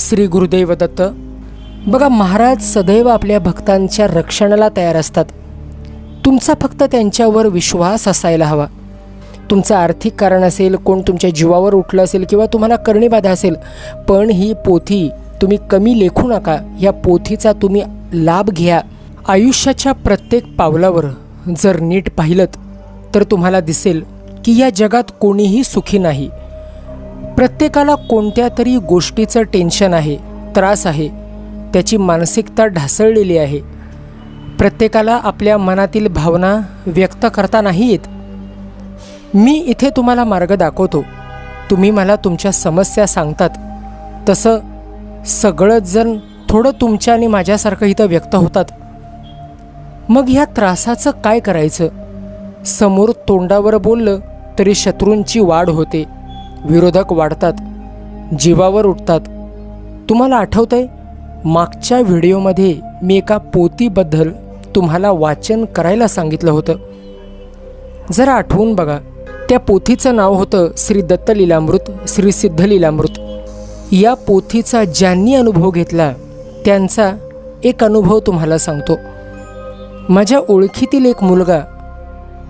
श्री गुरुदेव दत्त. बघा महाराज सदैव आपल्या भक्तांच्या रक्षणाला तयार असतात. तुमचा फक्त त्यांच्यावर विश्वास असायला हवा. तुमचं आर्थिक कारण असेल कोण तुमच्या जीवावर उठलं असेल किंवा तुम्हाला करणीबाधा असेल पण ही पोथी तुम्ही कमी लेखू नका. या पोथीचा तुम्ही लाभ घ्या. आयुष्याच्या प्रत्येक पावलावर जर नीट पाहिलं तर तुम्हाला दिसेल की या जगात कोणीही सुखी नाही. प्रत्येकाला कोणत्या तरी गोष्टीचं टेन्शन आहे त्रास आहे त्याची मानसिकता ढासळलेली आहे. प्रत्येकाला आपल्या मनातील भावना व्यक्त करता नाही येत. मी इथे तुम्हाला मार्ग दाखवतो. तुम्ही मला तुमच्या समस्या सांगतात. तसं सगळंच जण थोडं तुमच्या आणि माझ्यासारखं इथं व्यक्त होतात. मग ह्या त्रासाचं काय करायचं? समोर तोंडावर बोललं तरी शत्रूंची वाढ होते. विरोधक वाढतात जीवावर उठतात. तुम्हाला आठवतंय? मागच्या व्हिडिओमध्ये मी एका पोतीबद्दल तुम्हाला वाचन करायला सांगितलं होतं. जरा आठवून बघा. त्या पोथीचं नाव होतं श्री दत्त लीलामृत श्री सिद्ध लीलामृत. या पोथीचा ज्यांनी अनुभव घेतला त्यांचा एक अनुभव तुम्हाला सांगतो. माझ्या ओळखीतील एक मुलगा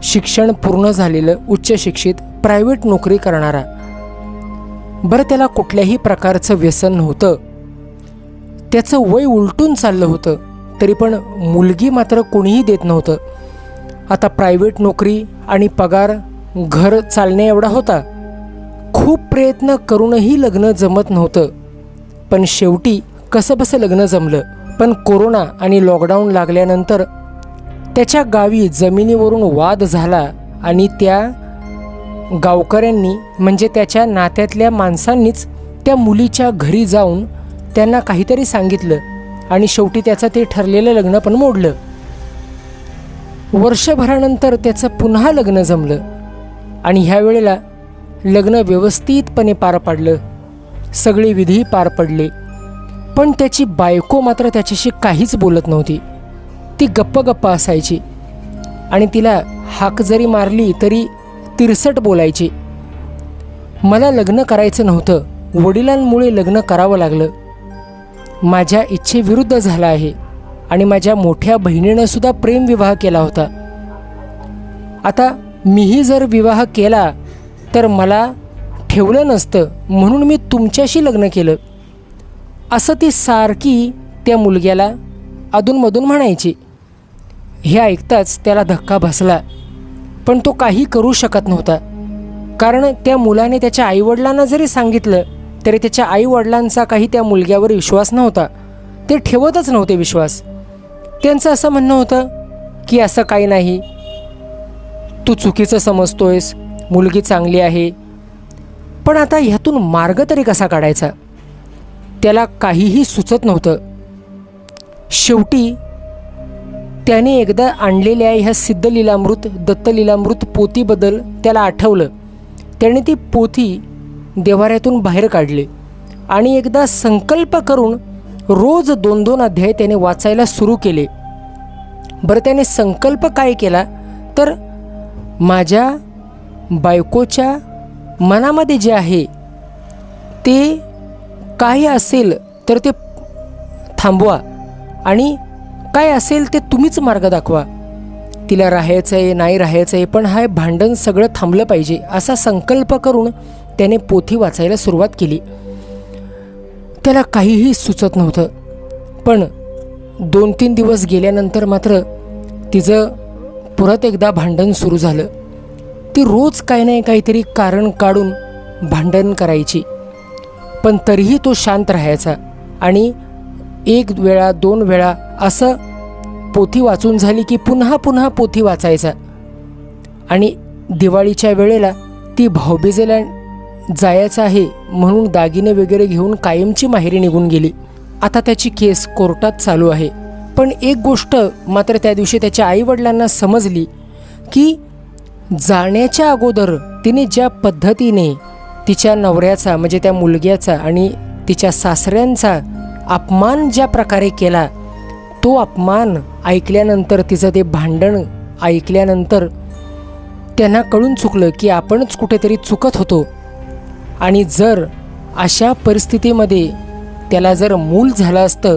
शिक्षण पूर्ण झालेलं उच्च शिक्षित प्रायव्हेट नोकरी करणारा बरं त्याला कुठल्याही प्रकारचं व्यसन नव्हतं. त्याचं वय उलटून चाललं होतं तरी पण मुलगी मात्र कोणीही देत नव्हतं. आता प्रायव्हेट नोकरी आणि पगार घर चालणे एवढा होता. खूप प्रयत्न करूनही लग्न जमत नव्हतं. पण शेवटी कसंबसं लग्न जमलं. पण कोरोना आणि लॉकडाऊन लागल्यानंतर त्याच्या गावी जमिनीवरून वाद झाला आणि त्या गावकऱ्यांनी म्हणजे त्याच्या नात्यातल्या माणसांनीच त्या मुलीच्या घरी जाऊन त्यांना काहीतरी सांगितलं आणि शेवटी त्याचं ते ठरलेलं लग्न पण मोडलं. वर्षभरानंतर त्याचं पुन्हा लग्न जमलं आणि ह्या वेळेला लग्न व्यवस्थितपणे पार पाडलं. सगळे विधी पार पडले. पण त्याची बायको मात्र त्याच्याशी काहीच बोलत नव्हती. ती गप्प गप्प असायची आणि तिला हाक जरी मारली तरी तिरसट बोलायची. मला लग्न करायचं नव्हतं. वडिलांमुळे लग्न करावं लागलं. माझ्या इच्छेविरुद्ध झाला आहे आणि माझ्या मोठ्या बहिणीनं सुद्धा प्रेमविवाह केला होता. आता मीही जर विवाह केला तर मला ठेवलं नसतं म्हणून मी तुमच्याशी लग्न केलं. असं ती सारखी त्या मुलग्याला अधूनमधून म्हणायची. हे ऐकताच त्याला धक्का बसला. पण तो काही करू शकत नव्हता. कारण त्या मुलाने त्याच्या आईवडिलांना जरी सांगितलं तरी त्याच्या आईवडिलांचा काही त्या मुलग्यावर विश्वास नव्हता. ते ठेवतच नव्हते विश्वास. त्यांचं असं म्हणणं होतं की असं काही नाही. तू चुकीचं समजतोयस. मुलगी चांगली आहे. पण आता ह्यातून मार्ग तरी कसा काढायचा? त्याला काहीही सुचत नव्हतं. शेवटी त्याने एकदा आणलेल्या ह्या सिद्ध लीलामृत दत्त पोथीबद्दल त्याला आठवलं. त्याने ती पोथी देवाऱ्यातून बाहेर काढली आणि एकदा संकल्प करून रोज दोन दोन अध्याय त्याने वाचायला सुरू केले. बरं त्याने संकल्प काय केला? तर माझ्या बायकोच्या मनामध्ये जे आहे ते काही असेल तर ते थांबवा आणि काय असेल ते तुम्हीच मार्ग दाखवा. तिला राहायचं आहे नाही राहायचं आहे पण हा भांडण सगळं थांबलं पाहिजे असा संकल्प करून त्याने पोथी वाचायला सुरुवात केली. त्याला काहीही सुचत नव्हतं. पण दोन तीन दिवस गेल्यानंतर मात्र तिचं परत एकदा भांडण सुरू झालं. ती रोज काही नाही काहीतरी कारण काढून भांडण करायची. पण तरीही तो शांत राहायचा आणि एक वेळा दोन वेळा असं पोथी वाचून झाली की पुन्हा पुन्हा पोथी वाचायचा. आणि दिवाळीच्या वेळेला ती भाऊबीजेला जायचं आहे म्हणून दागिने वगैरे घेऊन कायमची माहेरी निघून गेली. आता त्याची केस कोर्टात चालू आहे. पण एक गोष्ट मात्र त्या दिवशी त्याच्या आईवडिलांना समजली की जाण्याच्या अगोदर तिने ज्या पद्धतीने तिच्या नवऱ्याचा म्हणजे त्या मुलग्याचा आणि तिच्या सासऱ्यांचा अपमान ज्या प्रकारे केला तो अपमान ऐकल्यानंतर तिचं ते भांडण ऐकल्यानंतर त्यांना कळून चुकलं की आपणच कुठेतरी चुकत होतो. आणि जर अशा परिस्थितीमध्ये त्याला जर मूल झालं असतं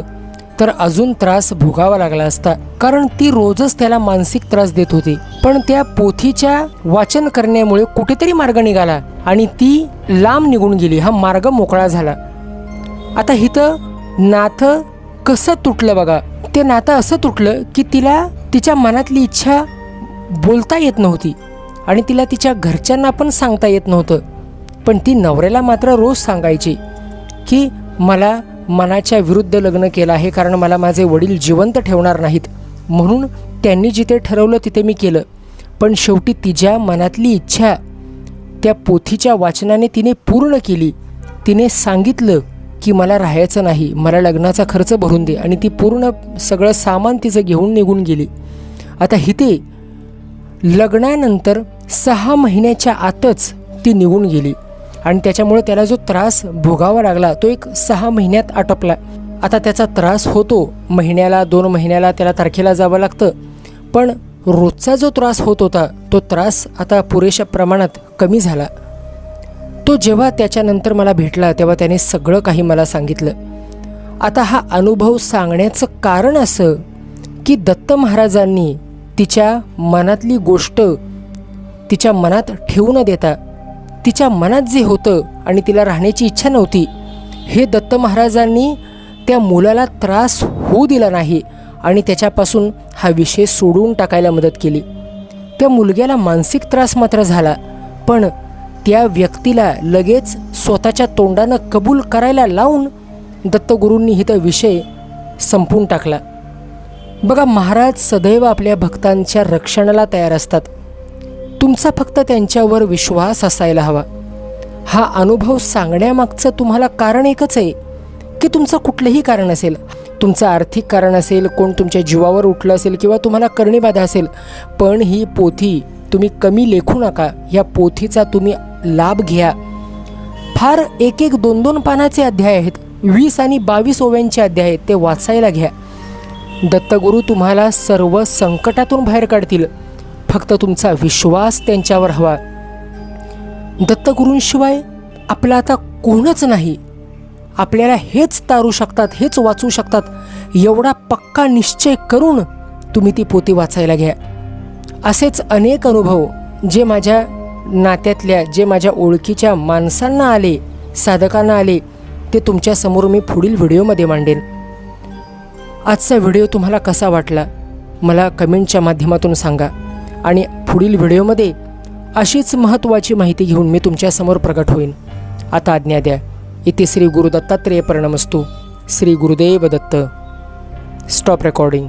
तर अजून त्रास भोगावा लागला असता. कारण ती रोजच त्याला मानसिक त्रास देत होती. पण त्या पोथीच्या वाचन करण्यामुळे कुठेतरी मार्ग निघाला आणि ती लांब निघून गेली. हा मार्ग मोकळा झाला. आता इथं नाथ कसं तुटलं बघा. ते नातं असं तुटलं की तिला तिच्या मनातली इच्छा बोलता येत नव्हती आणि तिला तिच्या घरच्यांना पण सांगता येत नव्हतं. पण ती नवऱ्याला मात्र रोज सांगायची की मला मनाच्या विरुद्ध लग्न केलं आहे कारण मला माझे वडील जिवंत ठेवणार नाहीत. म्हणून त्यांनी जिथे ठरवलं तिथे मी केलं. पण शेवटी तिच्या मनातली इच्छा त्या पोथीच्या वाचनाने तिने पूर्ण केली. तिने सांगितलं की मला राहायचं नाही मला लग्नाचा खर्च भरून दे आणि ती पूर्ण सगळं सामान तिचं घेऊन निघून गेली. आता हिते लग्नानंतर सहा महिन्याच्या आतच ती निघून गेली आणि त्याच्यामुळे त्याला जो त्रास भोगावा लागला तो एक सहा महिन्यात आटोपला. आता त्याचा त्रास होतो महिन्याला दोन महिन्याला त्याला तारखेला जावं लागतं पण रोजचा जो त्रास होत होता तो त्रास आता पुरेशा प्रमाणात कमी झाला. तो जेव्हा त्याच्यानंतर मला भेटला तेव्हा त्याने सगळं काही मला सांगितलं. आता हा अनुभव सांगण्याचं कारण असं की दत्त महाराजांनी तिच्या मनातली गोष्ट तिच्या मनात ठेवू न देता तिच्या मनात जे होतं आणि तिला राहण्याची इच्छा नव्हती हे दत्त महाराजांनी त्या मुलाला त्रास होऊ दिला नाही आणि त्याच्यापासून हा विषय सोडून टाकायला मदत केली. त्या मुलग्याला मानसिक त्रास मात्र झाला पण त्या व्यक्तीला लगेच स्वतःच्या तोंडानं कबूल करायला लावून दत्तगुरूंनी इथं विषय संपून टाकला. बघा महाराज सदैव आपल्या भक्तांच्या रक्षणाला तयार असतात. तुमचा फक्त त्यांच्यावर विश्वास असायला हवा. हा अनुभव सांगण्यामागचं तुम्हाला कारण एकच आहे की तुमचं कुठलंही कारण असेल तुमचं आर्थिक कारण असेल कोण तुमच्या जीवावर उठलं असेल किंवा तुम्हाला करणीबाधा असेल पण ही पोथी तुम्ही कमी लेखू नका. या पोथीचा तुम्ही लाभ घ्या. फार एक एक दोन दोन पानाचे अध्याय आहेत. वीस आणि बावीस ओव्यांचे अध्याय आहेत. ते वाचायला घ्या. दत्तगुरू तुम्हाला सर्व संकटातून बाहेर काढतील. फक्त तुमचा विश्वास त्यांच्यावर हवा. दत्तगुरूंशिवाय आपलं आता कोणच नाही. आपल्याला हेच तारू शकतात हेच वाचू शकतात. एवढा पक्का निश्चय करून तुम्ही ती पोती वाचायला घ्या. असेच अनेक अनुभव जे माझ्या नात्यातल्या जे माझ्या ओळखीच्या माणसांना आले साधकांना आले ते तुमच्यासमोर मी पुढील व्हिडिओमध्ये मांडेन. आजचा व्हिडिओ तुम्हाला कसा वाटला मला कमेंटच्या माध्यमातून सांगा आणि पुढील व्हिडिओमध्ये अशीच महत्त्वाची माहिती घेऊन मी तुमच्यासमोर प्रकट होईन. आता आज्ञा द्या. इथे श्री गुरु दत्तात्रेय असतो श्री गुरुदेव दत्त. Stop recording